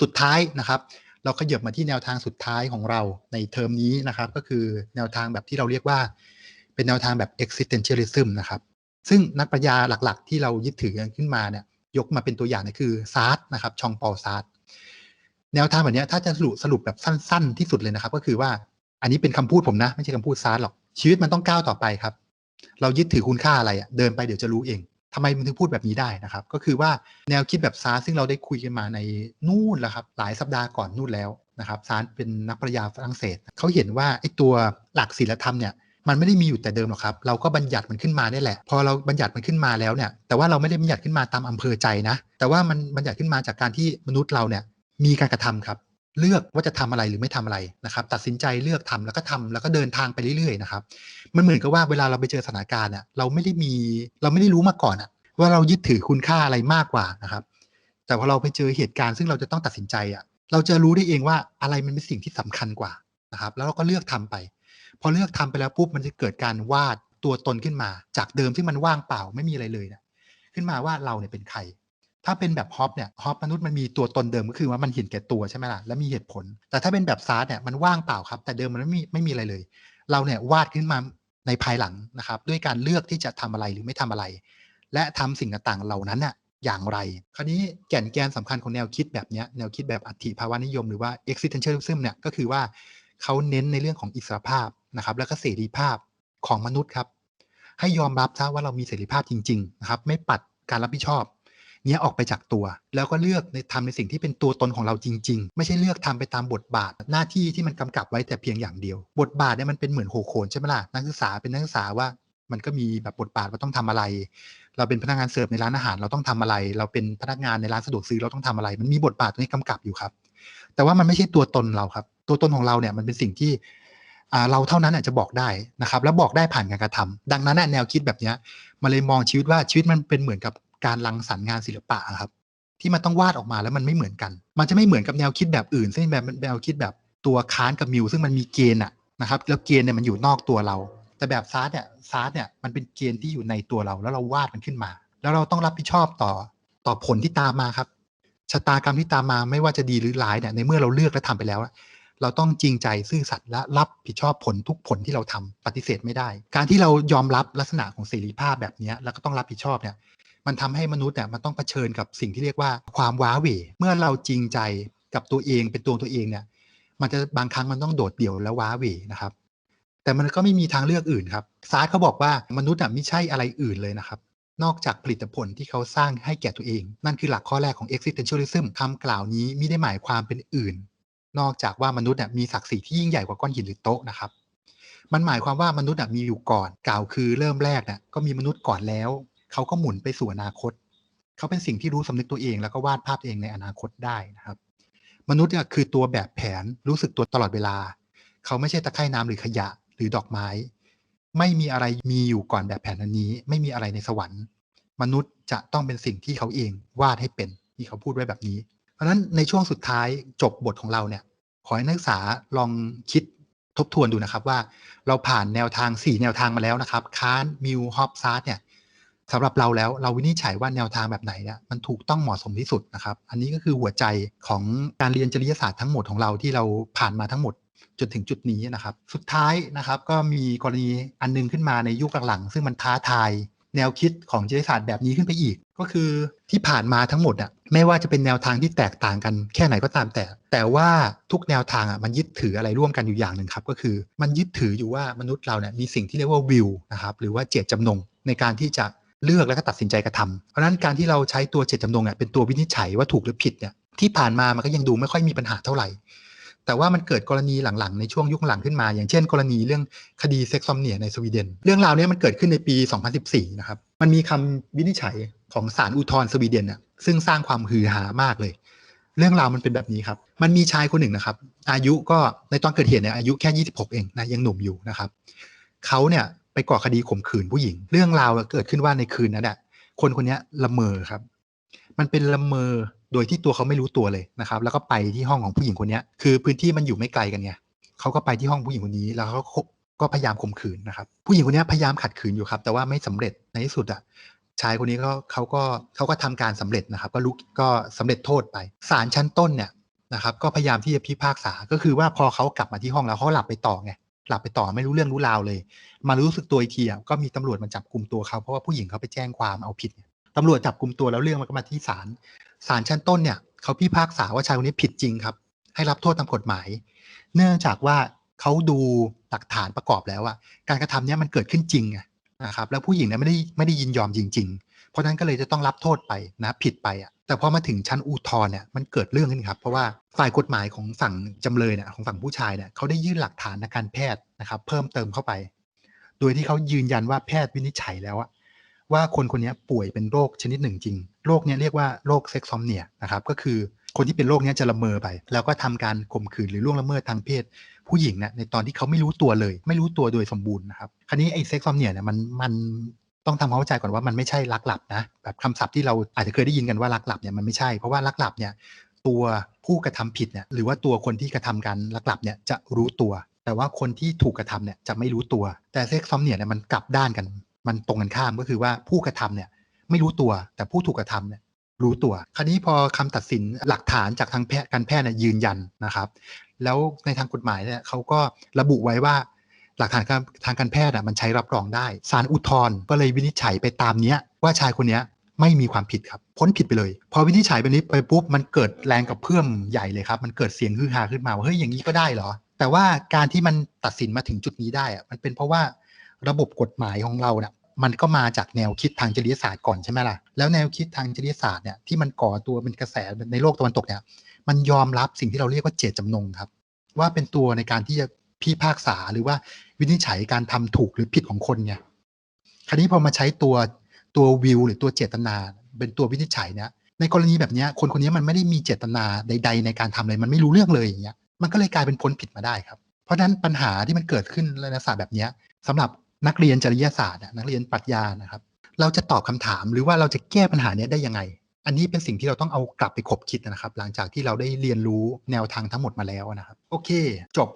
สุดท้ายนะครับ เราขยับมาที่แนวทางสุดท้ายของเราในเทอมนี้นะครับ ก็คือแนวทางแบบที่เราเรียกว่า เป็นแนวทางแบบ existentialism นะครับ ซึ่งนักปรัชญาหลักๆ ที่เรายึดถือกันขึ้นมาเนี่ยยกมาเป็นตัวอย่างเนี่ยคือซาร์ตนะครับชองปอลซาร์ตแนวทางแบบนี้ถ้าจะสรุปสรุปแบบสั้น ๆ ที่สุดเลยนะครับ ก็คือว่าอันนี้เป็นคำพูดผมนะ ไม่ใช่คำพูดซาร์ตหรอกชีวิตมันต้องก้าวต่อไปครับ เรายึดถือคุณค่าอะไรอะเดินไปเดี๋ยวจะรู้เอง ทำไมมันถึงพูดแบบนี้ได้นะครับ ก็คือว่าแนวคิดแบบซาร์ซึ่งเราได้คุยกันมาในนู่นแล้วครับหลายสัปดาห์ก่อนนู่นแล้วนะครับซาร์เป็นนักปรัชญาฝรั่งเศสเขาเห็นว่าไอ้ตัวหลักศีลธรรมเนี่ยมันไม่ได้มีอยู่แต่เดิมหรอกครับ เราก็บัญญัติมันขึ้นมาได้แหละ พอเราบัญญัติมันขึ้นมาแล้วเนี่ย แต่ว่าเราไม่ได้บัญญัติขึ้นมาตามอำเภอใจนะ แต่ว่ามันบัญญัติขึ้นมาจากการที่มนุษย์เราเนี่ยมีการกระทำครับ เลือกว่าจะทำอะไรหรือไม่ทำอะไรนะครับ ตัดสินใจเลือกทำแล้วก็ทำแล้วก็เดินทางไปเรื่อยๆนะครับ มันเหมือนกับว่าเวลาเราไปเจอสถานการณ์เนี่ยเราไม่ได้มีเราไม่ได้รู้มาก่อนอะว่าเรายึดถือคุณค่าอะไรมากกว่านะครับ แต่พอเราไปเจอเหตุการณ์ซึ่งเราจะต้องตัดสินใจอะเราจะรู้ได้เองว่าอะไรมันเป็นสิ่งที่สำคัญกว่านะครับ แล้วเราก็เลือกทำไป พอเลือกทำไปแล้วปุ๊บมันจะเกิดการวาดตัวตนขึ้นมา จากเดิมที่มันว่างเปล่าไม่มีอะไรเลยนะขึ้นมาว่าเราเนี่ยเป็นใคร ถ้าเป็นแบบฮอปเนี่ยฮอปมนุษย์มันมีตัวตนเดิมก็คือว่ามันเห็นแก่ตัวใช่ไหมล่ะและมีเหตุผล แต่ถ้าเป็นแบบซาร์เนี่ยมันว่างเปล่าครับ แต่เดิมมันไม่มีไม่มีอะไรเลย เราเนี่ยวาดขึ้นมาในภายหลังนะครับ ด้วยการเลือกที่จะทำอะไรหรือไม่ทำอะไร และทำสิ่งต่างๆเหล่านั้นน่ะอย่างไร คราวนี้แก่นแกนสำคัญของแนวคิดแบบนี้แนวคิดแบบอัตถิภาวะนิยมหรือว่า existentialism เนี่ยก็คือว่าเขาเน้นในเรื่องของอิสรภาพนะครับ แล้วก็เสรีภาพของมนุษย์ครับ ให้ยอมรับซะว่าเรามีเสรีภาพจริง ๆ นะครับ ไม่ปัดการรับผิดชอบ เนี้ยออกไปจากตัว แล้วก็เลือกในทำในสิ่งที่เป็นตัวตนของเราจริง ๆ ไม่ใช่เลือกทำไปตามบทบาทหน้าที่ที่มันกำกับไว้แต่เพียงอย่างเดียว บทบาทเนี่ยมันเป็นเหมือนโหโขนใช่ไหมล่ะนักศึกษาเป็นนักศึกษาว่ามันก็มีแบบบทบาทว่าต้องทำอะไร เราเป็นพนักงานเสิร์ฟในร้านอาหารเราต้องทำอะไร เราเป็นพนักงานในร้านสะดวกซื้อเราต้องทำอะไร มันมีบทบาทตรงนี้กำกับอยู่ครับ แต่ว่ามันไม่ใช่ตัวตนเราครับ ตัวตนของเราเนี่ยมันเป็นสิ่งที่เราเท่านั้นจะบอกได้นะครับ แล้วบอกได้ผ่านการกระทำดังนั้นแนวคิดแบบนี้มาเลยมองชีวิตว่าชีวิตมันเป็นเหมือนกับ การรังสรรค์งานศิลปะครับ ที่มันต้องวาดออกมาแล้วมันไม่เหมือนกัน มันจะไม่เหมือนกับแนวคิดแบบอื่นซึ่งแบบแนวคิดแบบตัวค้านกับมิวซึ่งมันมีเกณฑ์อะนะครับแล้วเกณฑ์เนี่ยมันอยู่นอกตัวเรา แต่แบบซาร์ดเนี่ยซาร์ดเนี่ยมันเป็นเกณฑ์ที่อยู่ในตัวเรา แล้วเราวาดมันขึ้นมา แล้วเราต้องรับผิดชอบต่อต่อผลที่ตามมาครับชะตากรรมที่ตามมาไม่ว่าจะดีหรือร้ายเนี่ยในเมื่อเราเลือกและทำไปแล้ว เราต้องจริงใจซื่อสัตย์และรับผิดชอบผลทุกผลที่เราทำปฏิเสธไม่ได้ การที่เรายอมรับลักษณะของเสรีภาพแบบนี้แล้วก็ต้องรับผิดชอบเนี่ย มันทำให้มนุษย์เนี่ยมันต้องเผชิญกับสิ่งที่เรียกว่าความว้าเหวเมื่อเราจริงใจกับตัวเองเป็นตัวตัวเองเนี่ย มันจะบางครั้งมันต้องโดดเดี่ยวและว้าเหวนะครับ แต่มันก็ไม่มีทางเลือกอื่นครับซาร์เขาบอกว่ามนุษย์ไม่ใช่อะไรอื่นเลยนะครับ นอกจากผลิตผลที่เขาสร้างให้แก่ตัวเอง นั่นคือหลักข้อแรกของ existentialism คำกล่าวนี้ไม่ได้หมายความเป็นอื่น นอกจากว่ามนุษย์น่ะมีศักดิ์ศรีที่ยิ่งใหญ่กว่าก้อนหินหรือโต๊ะนะครับมันหมายความว่ามนุษย์มีอยู่ก่อนกล่าวคือเริ่มแรกนะก็มีมนุษย์ก่อนแล้ว เขาก็หมุนไปสู่อนาคต เขาเป็นสิ่งที่รู้สำนึกตัวเอง แล้วก็วาดภาพเองในอนาคตได้นะครับ มนุษย์เนี่ยคือตัวแบบแผนรู้สึกตัวตลอดเวลา เขาไม่ใช่ตะไคร่น้ำหรือขยะหรือดอกไม้ ไม่มีอะไรมีอยู่ก่อนแบบแผนอันนี้ ไม่มีอะไรในสวรรค์ มนุษย์จะต้องเป็นสิ่งที่เขาเองวาดให้เป็นที่เขาพูดไว้แบบนี้ เพราะฉะนั้นในช่วงสุดท้ายจบบทของเราเนี่ยขอให้นักศึกษาลองคิดทบทวนดูนะครับว่าเราผ่านแนวทาง 4 แนวทางมาแล้วนะครับคานมิวฮอปซาร์เนี่ย สำหรับเราแล้วเราวินิจฉัยว่าแนวทางแบบไหนเนี่ยมันถูกต้องเหมาะสมที่สุดนะครับ อันนี้ก็คือหัวใจของการเรียนจริยศาสตร์ทั้งหมดของเราที่เราผ่านมาทั้งหมดจนถึงจุดนี้นะครับ สุดท้ายนะครับก็มีกรณีอันนึงขึ้นมาในยุคหลังๆซึ่งมันท้าทายแนวคิดของจริยศาสตร์แบบนี้ขึ้นไปอีก ก็คือที่ผ่านมาทั้งหมดอะไม่ว่าจะเป็นแนวทางที่แตกต่างกันแค่ไหนก็ตามแต่ แต่ว่าทุกแนวทางอะมันยึดถืออะไรร่วมกันอยู่อย่างหนึ่งครับก็คือ มันยึดถืออยู่ว่ามนุษย์เราเนี่ยมีสิ่งที่เรียกว่าวิวนะครับหรือว่าเจตจำนงในการที่จะ เลือกแล้วก็ตัดสินใจกระทำเพราะนั้นการที่เราใช้ตัวเจตจำนงอะเป็นตัววินิจฉัยว่าถูกหรือผิดเนี่ยที่ผ่านมามันก็ยังดูไม่ค่อยมีปัญหาเท่าไหร่ แต่ว่ามันเกิดกรณีหลังๆ ในช่วงยุคหลังขึ้นมา อย่างเช่น กรณีเรื่องคดีเซ็กซ์ซอมเนียในสวีเดน เรื่องราวนี้มันเกิดขึ้นในปี 2014 นะครับ มันมีคำวินิจฉัยของศาลอุทธรณ์สวีเดนน่ะซึ่งสร้างความฮือฮามากเลย เรื่องราวมันเป็นแบบนี้ครับ มันมีชายคนหนึ่งนะครับ อายุก็ในตอนเกิดเหตุเนี่ยอายุแค่ 26 เองนะยังหนุ่มอยู่นะครับเขาเนี่ย ไปก่อคดีข่มขืนผู้หญิง เรื่องราวเกิดขึ้นว่าในคืนนั้นแหละคนคนนี้ละเมอครับ มันเป็นละเมอโดยที่ตัวเขาไม่รู้ตัวเลยนะครับ แล้วก็ไปที่ห้องของผู้หญิงคนนี้คือพื้นที่มันอยู่ไม่ไกลกันไงเขาก็ไปที่ห้องผู้หญิงคนนี้ แล้วเขาก็พยายามข่มขืนนะครับ ผู้หญิงคนนี้พยายามขัดขืนอยู่ครับ แต่ว่าไม่สำเร็จในที่สุดอะชายคนนี้ก็เขาก็เขาก็ทำการสำเร็จนะครับ ก็ลุกก็สำเร็จโทษไปศาลชั้นต้นเนี่ยนะครับ ก็พยายามที่จะพิพากษาก็คือว่าพอเขากลับมาที่ห้องแล้วเขาหลับไปต่อไง หลับไปต่อไม่รู้เรื่องรู้ราวเลย มารู้สึกตัวอีกทีอะก็มีตำรวจมาจับกลุ่มตัวเขาเพราะว่าผู้หญิงเขาไปแจ้งความเอาผิดตำรวจจับกลุ่มตัวแล้วเรื่องมันก็มาที่ศาลศาลชั้นต้นเนี่ยเขาพิพากษาว่าชายคนนี้ผิดจริงครับ ให้รับโทษตามกฎหมาย เนื่องจากว่าเขาดูหลักฐานประกอบแล้วอะการกระทำเนี้ยมันเกิดขึ้นจริงไงนะครับแล้วผู้หญิงเนี่ยไม่ได้ไม่ได้ยินยอมจริง ๆ เพราะฉะนั้นก็เลยจะต้องรับโทษไปนะผิดไปอะ แต่พอมาถึงชั้นอุทธรณ์เนี่ยมันเกิดเรื่องขึ้นครับ เพราะว่าฝ่ายกฎหมายของฝั่งจำเลยเนี่ยของฝั่งผู้ชายเนี่ยเขาได้ยื่นหลักฐานทางการแพทย์นะครับ เพิ่มเติมเข้าไป โดยที่เขายืนยันว่าแพทย์วินิจฉัยแล้วว่าคนคนนี้ป่วยเป็นโรคชนิดหนึ่งจริงโรคเนี้ยเรียกว่าโรคเซ็กซอมเนียนะครับก็คือคนที่เป็นโรคเนี้ยจะละเมอไป แล้วก็ทำการข่มขืนหรือล่วงละเมิดทางเพศ ผู้หญิงเนี่ยในตอนที่เขาไม่รู้ตัวเลย ไม่รู้ตัวโดยสมบูรณ์นะครับ คราวนี้ไอ้เซ็กซอมเนียเนี่ยมันมัน ต้องทำความเข้าใจก่อนว่ามันไม่ใช่ลักหลับนะแบบคำศัพท์ที่เราอาจจะเคยได้ยินกันว่าลักหลับเนี่ยมันไม่ใช่เพราะว่าลักหลับเนี่ยตัวผู้กระทำผิดเนี่ยหรือว่าตัวคนที่กระทำการลักหลับเนี่ยจะรู้ตัว แต่ว่าคนที่ถูกกระทำเนี่ยจะไม่รู้ตัว แต่เซ็กซอมเนียเนี่ยมันกลับด้านกัน มันตรงกันข้ามก็คือว่าผู้กระทำเนี่ยไม่รู้ตัว แต่ผู้ถูกกระทำเนี่ยรู้ตัว คราวนี้พอคำตัดสินหลักฐานจากทางแพทย์การแพทย์เนี่ยยืนยันนะครับ แล้วในทางกฎหมายเนี่ยเขาก็ระบุไว้ว่า หลักฐานการทางการแพทย์อะมันใช้รับรองได้ศาลอุทธรณ์ก็เลยวินิจฉัยไปตามเนี้ยว่าชายคนเนี้ยไม่มีความผิดครับ พ้นผิดไปเลย พอวินิจฉัยแบบนี้ไปปุ๊บมันเกิดแรงกับเพื่อมใหญ่เลยครับ มันเกิดเสียงฮือฮาขึ้นมาว่าเฮ้ยอย่างนี้ก็ได้เหรอ แต่ว่าการที่มันตัดสินมาถึงจุดนี้ได้อะมันเป็นเพราะว่าระบบกฎหมายของเราเนี่ยมันก็มาจากแนวคิดทางจริยศาสตร์ก่อนใช่ไหมล่ะ แล้วแนวคิดทางจริยศาสตร์เนี่ยที่มันก่อตัวเป็นกระแสในโลกตะวันตกเนี่ย มันยอมรับสิ่งที่เราเรียกว่าเจตจำนงครับ ว่าเป็นตัวในการที่จะ พิพากษาหรือว่าวินิจฉัยการทำถูกหรือผิดของคนเนี่ยคราวนี้พอมาใช้ตัวตัววิวหรือตัวเจตนา เป็นตัววินิจฉัยเนี่ยในกรณีแบบเนี้ยคนคนนี้มันไม่ได้มีเจตนาใด ๆ ในการทำเลยมันไม่รู้เรื่องเลยอย่างเงี้ยมันก็เลยกลายเป็นพ้นผิดมาได้ครับ เพราะฉะนั้นปัญหาที่มันเกิดขึ้นในลักษณะแบบเนี้ยสำหรับนักเรียนจริยศาสตร์นักเรียนปรัชญานะครับ เราจะตอบคำถามหรือว่าเราจะแก้ปัญหาเนี้ยได้ยังไง อันนี้เป็นสิ่งที่เราต้องเอากลับไปคบคิดนะครับ หลังจากที่เราได้เรียนรู้แนวทางทั้งหมดมาแล้วนะครับ โอเค จบ